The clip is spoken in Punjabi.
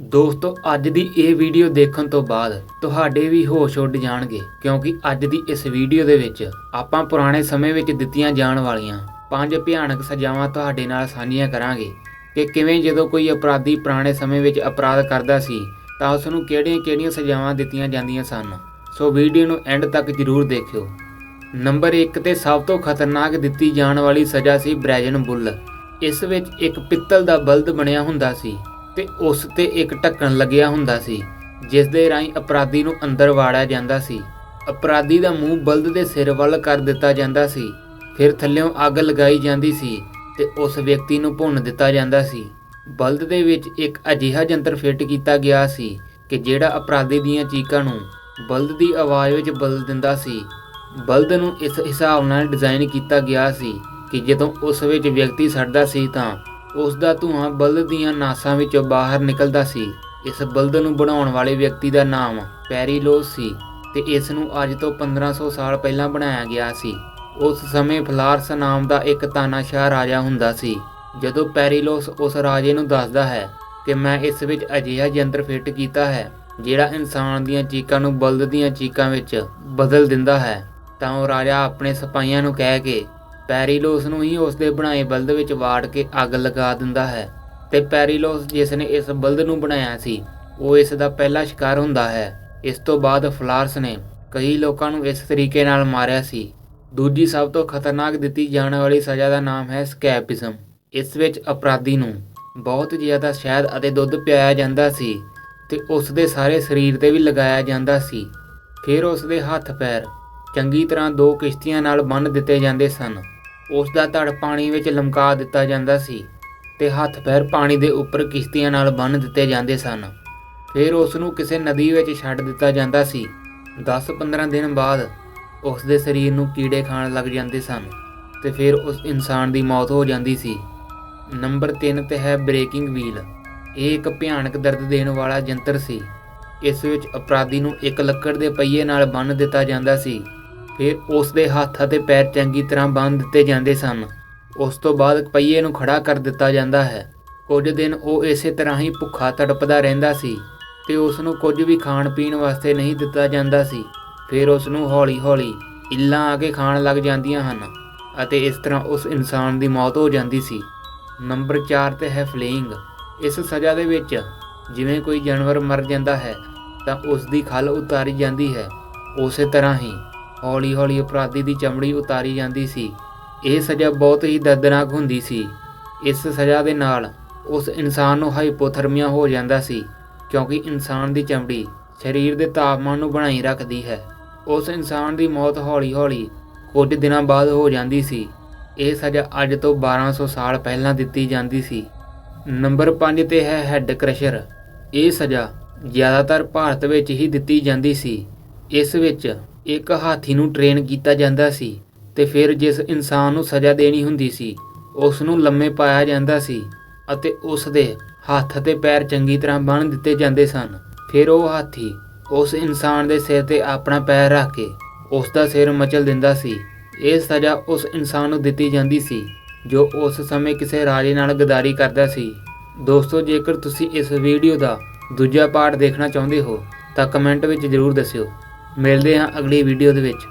ਦੋਸਤੋ, ਅੱਜ ਦੀ ਇਹ ਵੀਡੀਓ ਦੇਖਣ ਤੋਂ ਬਾਅਦ ਤੁਹਾਡੇ ਵੀ ਹੋਸ਼ ਉੱਡ ਜਾਣਗੇ, ਕਿਉਂਕਿ ਅੱਜ ਦੀ ਇਸ ਵੀਡੀਓ ਦੇ ਵਿੱਚ ਆਪਾਂ ਪੁਰਾਣੇ ਸਮੇਂ ਵਿੱਚ ਦਿੱਤੀਆਂ ਜਾਣ ਵਾਲੀਆਂ ਪੰਜ ਭਿਆਨਕ ਸਜ਼ਾਵਾਂ ਤੁਹਾਡੇ ਨਾਲ ਸਾਂਝੀਆਂ ਕਰਾਂਗੇ ਕਿ ਕਿਵੇਂ ਜਦੋਂ ਕੋਈ ਅਪਰਾਧੀ ਪੁਰਾਣੇ ਸਮੇਂ ਵਿੱਚ ਅਪਰਾਧ ਕਰਦਾ ਸੀ, ਤਾਂ ਉਸ ਨੂੰ ਕਿਹੜੀਆਂ-ਕਿਹੜੀਆਂ ਸਜ਼ਾਵਾਂ ਦਿੱਤੀਆਂ ਜਾਂਦੀਆਂ ਸਨ। ਸੋ ਵੀਡੀਓ ਨੂੰ ਐਂਡ ਤੱਕ ਜ਼ਰੂਰ ਦੇਖਿਓ। ਨੰਬਰ 1 ਤੇ ਸਭ ਤੋਂ ਖਤਰਨਾਕ ਦਿੱਤੀ ਜਾਣ ਵਾਲੀ ਸਜ਼ਾ ਸੀ ਬ੍ਰੈਜਨ ਬੁੱਲ। ਇਸ ਵਿੱਚ ਇੱਕ ਪਿੱਤਲ ਦਾ ਬਲਦ ਬਣਿਆ ਹੁੰਦਾ ਸੀ। ਤੇ ਉਸ ਤੇ ਇੱਕ ਢੱਕਣ ਲੱਗਿਆ ਹੁੰਦਾ ਸੀ, ਜਿਸ ਦੇ ਰਾਹੀਂ ਅਪਰਾਧੀ ਨੂੰ ਅੰਦਰ ਵਾੜਿਆ ਜਾਂਦਾ ਸੀ। ਅਪਰਾਧੀ ਦਾ ਮੂੰਹ ਬਲਦ ਦੇ ਸਿਰ ਵੱਲ ਕਰ ਦਿੱਤਾ ਜਾਂਦਾ ਸੀ, ਫਿਰ ਥੱਲਿਓਂ ਅੱਗ ਲਗਾਈ ਜਾਂਦੀ ਸੀ ਤੇ ਉਸ ਵਿਅਕਤੀ ਨੂੰ ਭੁੰਨ ਦਿੱਤਾ ਜਾਂਦਾ ਸੀ। ਬਲਦ ਦੇ ਵਿੱਚ ਇੱਕ ਅਜਿਹਾ ਜੰਤਰ ਫਿੱਟ ਕੀਤਾ ਗਿਆ ਸੀ ਕਿ ਜਿਹੜਾ ਅਪਰਾਧੀ ਦੀਆਂ ਚੀਕਾਂ ਨੂੰ ਬਲਦ ਦੀ ਆਵਾਜ਼ ਵਿੱਚ ਬਦਲ ਦਿੰਦਾ ਸੀ। ਬਲਦ ਨੂੰ ਇਸ ਹਿਸਾਬ ਨਾਲ ਡਿਜ਼ਾਈਨ ਕੀਤਾ ਗਿਆ ਸੀ ਕਿ ਜਦੋਂ ਉਸ ਵਿੱਚ ਵਿਅਕਤੀ ਸੜਦਾ ਸੀ ਤਾਂ ਉਸ ਦਾ ਧੂਆਂ ਬਲਦ ਦੀਆਂ ਨਾਸਾਂ ਵਿੱਚੋਂ ਬਾਹਰ ਨਿਕਲਦਾ ਸੀ। ਇਸ ਬਲਦ ਨੂੰ ਬਣਾਉਣ ਵਾਲੇ ਵਿਅਕਤੀ ਦਾ ਨਾਮ ਪੈਰੀਲੋਸ ਸੀ ਤੇ ਇਸ ਨੂੰ ਅੱਜ ਤੋਂ 1500 ਸਾਲ ਪਹਿਲਾਂ ਬਣਾਇਆ ਗਿਆ ਸੀ। ਉਸ ਸਮੇਂ ਫਲਾਰਸ ਨਾਮ ਦਾ ਇੱਕ ਤਾਨਾਸ਼ਾਹ ਰਾਜਾ ਹੁੰਦਾ ਸੀ। ਜਦੋਂ ਪੈਰੀਲੋਸ ਉਸ ਰਾਜੇ ਨੂੰ ਦੱਸਦਾ ਹੈ ਕਿ ਮੈਂ ਇਸ ਵਿੱਚ ਅਜਿਹਾ ਯੰਤਰ ਫਿੱਟ ਕੀਤਾ ਹੈ, ਜਿਹੜਾ ਇਨਸਾਨ ਦੀਆਂ ਚੀਕਾਂ ਨੂੰ ਬਲਦ ਦੀਆਂ ਚੀਕਾਂ ਵਿੱਚ ਬਦਲ ਦਿੰਦਾ ਹੈ, ਤਾਂ ਉਹ ਰਾਜਾ ਆਪਣੇ ਸਿਪਾਹੀਆਂ ਨੂੰ ਕਹਿ ਕੇ ਪੈਰੀਲੋਸ ਨੂੰ ਹੀ ਉਸ ਦੇ ਬਣਾਏ ਬਲਦ ਵਿੱਚ ਵਾੜ ਕੇ ਅੱਗ ਲਗਾ ਦਿੰਦਾ ਹੈ ਤੇ ਪੈਰੀਲੋਸ ਜਿਸ ਨੇ ਇਸ ਬਲਦ ਨੂੰ ਬਣਾਇਆ ਸੀ, ਉਹ ਇਸ ਦਾ ਪਹਿਲਾ ਸ਼ਿਕਾਰ ਹੁੰਦਾ ਹੈ। ਇਸ ਤੋਂ ਬਾਅਦ ਫਲਾਰਸ ਨੇ ਕਈ ਲੋਕਾਂ ਨੂੰ ਇਸ ਤਰੀਕੇ ਨਾਲ ਮਾਰਿਆ ਸੀ। ਦੂਜੀ ਸਭ ਤੋਂ ਖਤਰਨਾਕ ਦਿੱਤੀ ਜਾਣ ਵਾਲੀ ਸਜ਼ਾ ਦਾ ਨਾਮ ਹੈ ਸਕੈਪਿਜ਼ਮ। ਇਸ ਵਿੱਚ ਅਪਰਾਧੀ ਨੂੰ ਬਹੁਤ ਜ਼ਿਆਦਾ ਸ਼ਹਿਦ ਅਤੇ ਦੁੱਧ ਪਿਆਇਆ ਜਾਂਦਾ ਸੀ ਤੇ ਉਸ ਦੇ ਸਾਰੇ ਸਰੀਰ ਤੇ ਵੀ ਲਗਾਇਆ ਜਾਂਦਾ ਸੀ। ਫਿਰ ਉਸ ਦੇ ਹੱਥ ਪੈਰ ਚੰਗੀ ਤਰ੍ਹਾਂ ਦੋ ਕਿਸ਼ਤੀਆਂ ਨਾਲ ਬੰਨ੍ਹ ਦਿੱਤੇ ਜਾਂਦੇ ਸਨ। ਉਸ ਦਾ ਧੜ ਪਾਣੀ ਵਿੱਚ ਲਮਕਾ ਦਿੱਤਾ ਜਾਂਦਾ ਸੀ ਤੇ ਹੱਥ ਪੈਰ ਪਾਣੀ ਦੇ ਉੱਪਰ ਕਿਸ਼ਤੀਆਂ ਨਾਲ ਬੰਨ੍ਹ ਦਿੱਤੇ ਜਾਂਦੇ ਸਨ। ਫਿਰ ਉਸ ਨੂੰ ਕਿਸੇ ਨਦੀ ਵਿੱਚ ਛੱਡ ਦਿੱਤਾ ਜਾਂਦਾ ਸੀ। 10-15 ਦਿਨ ਬਾਅਦ ਉਸ ਦੇ ਸਰੀਰ ਨੂੰ ਕੀੜੇ ਖਾਣ ਲੱਗ ਜਾਂਦੇ ਸਨ ਤੇ ਫਿਰ ਉਸ ਇਨਸਾਨ ਦੀ ਮੌਤ ਹੋ ਜਾਂਦੀ ਸੀ। ਨੰਬਰ 3 ਤੇ ਹੈ ਬ੍ਰੇਕਿੰਗ ਵੀਲ। ਇਹ ਇੱਕ ਭਿਆਨਕ ਦਰਦ ਦੇਣ ਵਾਲਾ ਯੰਤਰ ਸੀ। ਇਸ ਵਿੱਚ ਅਪਰਾਧੀ ਨੂੰ ਇੱਕ ਲੱਕੜ ਦੇ ਪਹੀਏ ਨਾਲ ਬੰਨ੍ਹ ਦਿੱਤਾ ਜਾਂਦਾ ਸੀ। ਫਿਰ ਉਸ ਦੇ ਹੱਥ ਅਤੇ ਪੈਰ ਚੰਗੀ ਤਰ੍ਹਾਂ ਬੰਨ੍ਹ ਦਿੱਤੇ ਜਾਂਦੇ ਸਨ। ਉਸ ਤੋਂ ਬਾਅਦ ਪਹੀਏ ਨੂੰ ਖੜਾ ਕਰ ਦਿੱਤਾ ਜਾਂਦਾ ਹੈ। ਕੁਝ ਦਿਨ ਉਹ ਇਸੇ ਤਰ੍ਹਾਂ ਹੀ ਭੁੱਖਾ ਤੜਪਦਾ ਰਹਿੰਦਾ ਸੀ ਤੇ ਉਸ ਨੂੰ ਕੁਝ ਵੀ ਖਾਣ ਪੀਣ ਵਾਸਤੇ ਨਹੀਂ ਦਿੱਤਾ ਜਾਂਦਾ ਸੀ। ਫਿਰ ਉਸ ਨੂੰ ਹੌਲੀ-ਹੌਲੀ ਇੱਲਾਂ ਆ ਕੇ ਖਾਣ ਲੱਗ ਜਾਂਦੀਆਂ ਹਨ ਅਤੇ ਇਸ ਤਰ੍ਹਾਂ ਉਸ ਇਨਸਾਨ ਦੀ ਮੌਤ ਹੋ ਜਾਂਦੀ ਸੀ। ਨੰਬਰ 4 ਤੇ ਹੈ ਫਲੇਇੰਗ। ਇਸ ਸਜ਼ਾ ਦੇ ਵਿੱਚ ਜਿਵੇਂ ਕੋਈ ਜਾਨਵਰ ਮਰ ਜਾਂਦਾ ਹੈ ਤਾਂ ਉਸ ਦੀ ਖਲ ਉਤਾਰੀ ਜਾਂਦੀ ਹੈ। ਉਸੇ ਤਰ੍ਹਾਂ ਹੀ ਹੌਲੀ-ਹੌਲੀ ਅਪਰਾਧੀ ਦੀ ਚਮੜੀ ਉਤਾਰੀ ਜਾਂਦੀ ਸੀ। ਇਹ ਸਜ਼ਾ ਬਹੁਤ ਹੀ ਦਰਦਨਾਕ ਹੁੰਦੀ ਸੀ। ਇਸ ਸਜ਼ਾ ਦੇ ਨਾਲ ਉਸ ਇਨਸਾਨ ਨੂੰ ਹਾਈਪੋਥਰਮੀਆ ਹੋ ਜਾਂਦਾ ਸੀ, ਕਿਉਂਕਿ ਇਨਸਾਨ ਦੀ ਚਮੜੀ ਸਰੀਰ ਦੇ ਤਾਪਮਾਨ ਨੂੰ ਬਣਾਈ ਰੱਖਦੀ ਹੈ। ਉਸ ਇਨਸਾਨ ਦੀ ਮੌਤ ਹੌਲੀ-ਹੌਲੀ ਕੁਝ ਦਿਨਾਂ ਬਾਅਦ ਹੋ ਜਾਂਦੀ ਸੀ। ਇਹ ਸਜ਼ਾ ਅੱਜ ਤੋਂ 1200 ਸਾਲ ਪਹਿਲਾਂ ਦਿੱਤੀ ਜਾਂਦੀ ਸੀ। ਨੰਬਰ 5 ਤੇ ਹੈ ਹੈੱਡ ਕ੍ਰਸ਼ਰ। ਇਹ ਸਜ਼ਾ ਜ਼ਿਆਦਾਤਰ ਭਾਰਤ ਵਿੱਚ ਹੀ ਦਿੱਤੀ ਜਾਂਦੀ ਸੀ। ਇਸ ਵਿੱਚ ਇੱਕ ਹਾਥੀ ਨੂੰ ਟ੍ਰੇਨ ਕੀਤਾ ਜਾਂਦਾ ਸੀ ਤੇ ਫਿਰ ਜਿਸ ਇਨਸਾਨ ਨੂੰ ਸਜ਼ਾ ਦੇਣੀ ਹੁੰਦੀ ਸੀ, ਉਸ ਨੂੰ ਲੰਮੇ ਪਾਇਆ ਜਾਂਦਾ ਸੀ ਅਤੇ ਉਸ ਦੇ ਹੱਥ ਅਤੇ ਪੈਰ ਚੰਗੀ ਤਰ੍ਹਾਂ ਬੰਨ੍ਹ ਦਿੱਤੇ ਜਾਂਦੇ ਸਨ। ਫਿਰ ਉਹ ਹਾਥੀ ਉਸ ਇਨਸਾਨ ਦੇ ਸਿਰ ਤੇ ਆਪਣਾ ਪੈਰ ਰੱਖ ਕੇ ਉਸ ਦਾ ਸਿਰ ਮਚਲ ਦਿੰਦਾ ਸੀ। ਇਹ ਸਜ਼ਾ ਉਸ ਇਨਸਾਨ ਨੂੰ ਦਿੱਤੀ ਜਾਂਦੀ ਸੀ, ਜੋ ਉਸ ਸਮੇਂ ਕਿਸੇ ਰਾਜੇ ਨਾਲ ਗਦਾਰੀ ਕਰਦਾ ਸੀ। ਦੋਸਤੋ, ਜੇਕਰ ਤੁਸੀਂ ਇਸ ਵੀਡੀਓ ਦਾ ਦੂਜਾ ਪਾਰਟ ਦੇਖਣਾ ਚਾਹੁੰਦੇ ਹੋ, ਤਾਂ ਕਮੈਂਟ ਵਿੱਚ ਜ਼ਰੂਰ ਦੱਸਿਓ। ਮਿਲਦੇ ਹਾਂ ਅਗਲੀ ਵੀਡੀਓ ਦੇ ਵਿੱਚ।